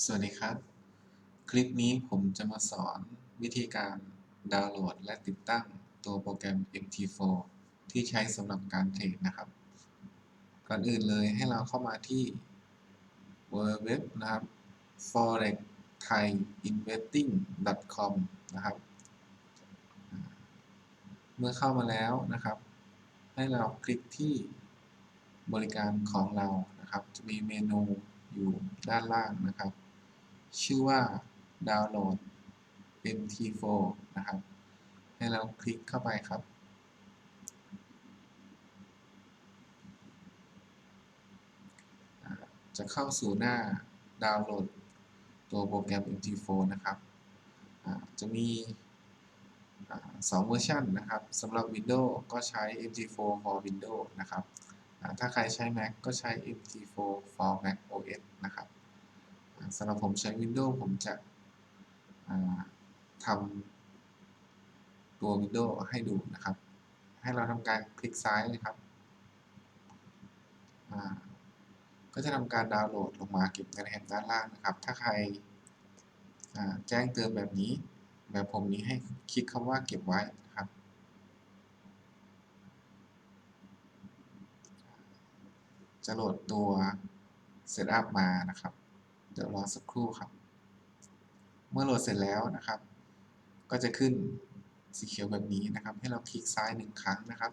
สวัสดีครับ คลิปนี้ผมจะมาสอนวิธีการดาวน์โหลดและติดตั้งตัวโปรแกรม MT4 ที่ใช้สำหรับการเทรดนะครับ ก่อนอื่นเลยให้เราเข้ามาที่ www นะครับ forexthaiinvesting.com นะครับ เมื่อเข้ามาแล้วนะครับ ให้เราคลิกที่บริการของเรานะครับ จะมีเมนู อยู่ด้านล่างนะครับ ชื่อว่าดาวน์โหลด MT4 นะครับ ให้เราคลิกเข้าไปครับ จะเข้าสู่หน้าดาวน์โหลดตัวโปรแกรม MT4 นะครับ จะมีสองเวอร์ชันนะครับสำหรับ Windows ก็ใช้ MT4 for Windows นะครับ ถ้าใครใช้ Mac ก็ใช้ MT4 for Mac OS นะครับสำหรับผมใช้ Windows ผมจะทำตัว Windows ให้ดูนะครับ ให้เราทำการคลิกซ้ายเลยครับ ก็จะทำการดาวน์โหลดลงมาเก็บในแถบด้านล่างนะครับ ถ้าใครแจ้งเตือนแบบนี้ แบบผมนี้ให้คลิกคำว่าเก็บไว้นะครับ จะโหลดตัว Setup มานะครับ เดี๋ยวรอสักครู่ครับ เมื่อโหลดเสร็จแล้วนะครับ ก็จะขึ้นสีเขียวแบบนี้นะครับ ให้เราคลิกซ้ายหนึ่งครั้งนะครับ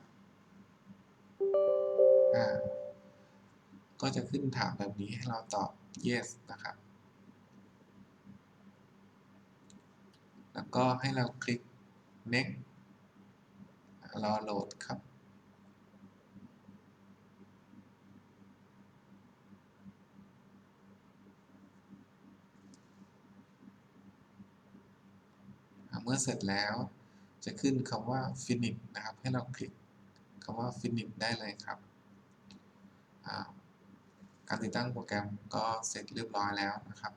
ก็จะขึ้นถามแบบนี้ให้เราตอบ yes นะครับ แล้วก็ให้เราคลิก next รอโหลดครับ เมื่อเสร็จแล้ว จะขึ้นคำว่า finish นะครับ ให้เราคลิกคำว่า finish ได้เลยครับ การติดตั้งโปรแกรมก็เสร็จเรียบร้อยแล้วนะครับ